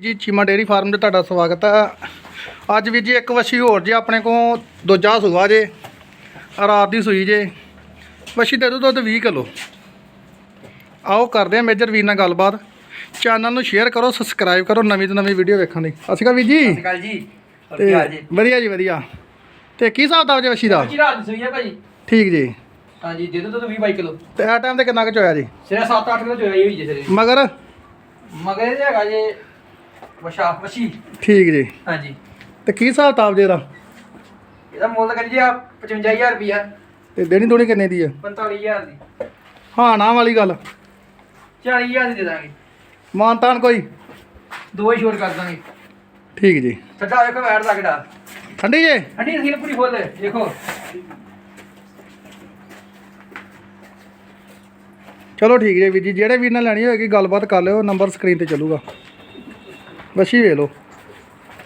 ਜੀ Cheema dairy farm ਤੇ ਤੁਹਾਡਾ ਸਵਾਗਤ ਹੈ ਅੱਜ ਵੀ ਜੀ ਇੱਕ ਵਛੀ ਹੋਰ ਜੀ ਆਪਣੇ ਕੋਲ ਦੂਜਾ ਸੂਆ ਜੇ ਰਾਤ ਦੀ ਸੂਈ ਜੇ। ਵਛੀ ਦੇ ਦੋ ਦੁੱਧ 20 ਕਿਲੋ। ਆਓ ਕਰਦੇ ਆ ਮੇਜਰ ਵੀਰ ਨਾਲ ਗੱਲਬਾਤ। ਚੈਨਲ ਨੂੰ ਸ਼ੇਅਰ ਕਰੋ ਸਬਸਕ੍ਰਾਈਬ ਕਰੋ ਨਵੀਂ ਤੋਂ ਨਵੀਂ ਵੀਡੀਓ ਵੇਖਣ ਲਈ। ਅਸੀਂ ਕਾ ਵੀਰ ਜੀ। ਸਤਿ ਸ਼੍ਰੀ ਅਕਾਲ ਜੀ। ਹੋਰ ਤੇ ਕੀ ਹਾਲ ਜੀ? ਵਧੀਆ ਜੀ ਵਧੀਆ। ਤੇ ਕੀ ਹਿਸਾਬ ਦਾ ਜੇ ਵਛੀ ਦਾ? ਜੀ ਰਾਤ ਦੀ ਸੂਈ ਹੈ ਭਾਜੀ। ਠੀਕ ਜੀ। ਹਾਂਜੀ ਜਿਹਦੇ ਤੋਂ 20 22 ਕਿਲੋ। ਤੇ ਆ ਟਾਈਮ ਤੇ ਕਿੰਨਾ ਕੁ ਚ ਹੋਇਆ ਜੀ ਸਿਰੇ 7-8 ਕਿਲੋ ਚੋਇਆ ਹੀ ਹੋਈ ਜੀ ਸਿਰੇ। ਮਗਰ? ਮਗਰ ਇਹ ਹੈਗਾ ਜੇ ਵਸ਼ਾ ਵਸ਼ੀ। ਠੀਕ ਜੀ। ਹਾਂਜੀ। ਤੇ ਕੀ ਹਿਸਾਬ ਤਾਬ ਜੇ ਦਾ ਇਹਦਾ ਮੁੱਲ ਕਰੀ ਜੀ ਆ 55000 ਰੁਪਿਆ ਤੇ ਦੇਣੀ ਦੋਣੀ ਕਿੰਨੇ ਦੀ ਆ? 45000 ਦੀ। ਹਾਂ ਨਾ ਵਾਲੀ ਗੱਲ। 40000 ਦੀ ਦੇ ਦਾਂਗੇ। ਮਾਨਤਾਨ ਕੋਈ? ਦੋ ਹੀ ਛੋੜ ਕਰ ਦਾਂਗੇ। ਠੀਕ ਜੀ। ਛੱਡਾ ਵੇਖੋ ਵੈਟ ਦਾ ਕਿਡਾ ਠੰਡੀ ਜੇ? ਠੰਡੀ ਸੀਲ ਪੂਰੀ ਫੁੱਲ ਦੇਖੋ। ਚਲੋ ਠੀਕ ਜੇ ਵੀਰ ਜੀ ਜਿਹੜੇ ਵੀਰ ਨਾਲ ਲੈਣੀ ਹੋਏਗੀ ਗੱਲਬਾਤ ਕਰ ਲਿਓ ਨੰਬਰ ਸਕਰੀਨ ਤੇ ਚੱਲੂਗਾ। ਵਸ਼ੀ ਵੇਖ ਲਓ।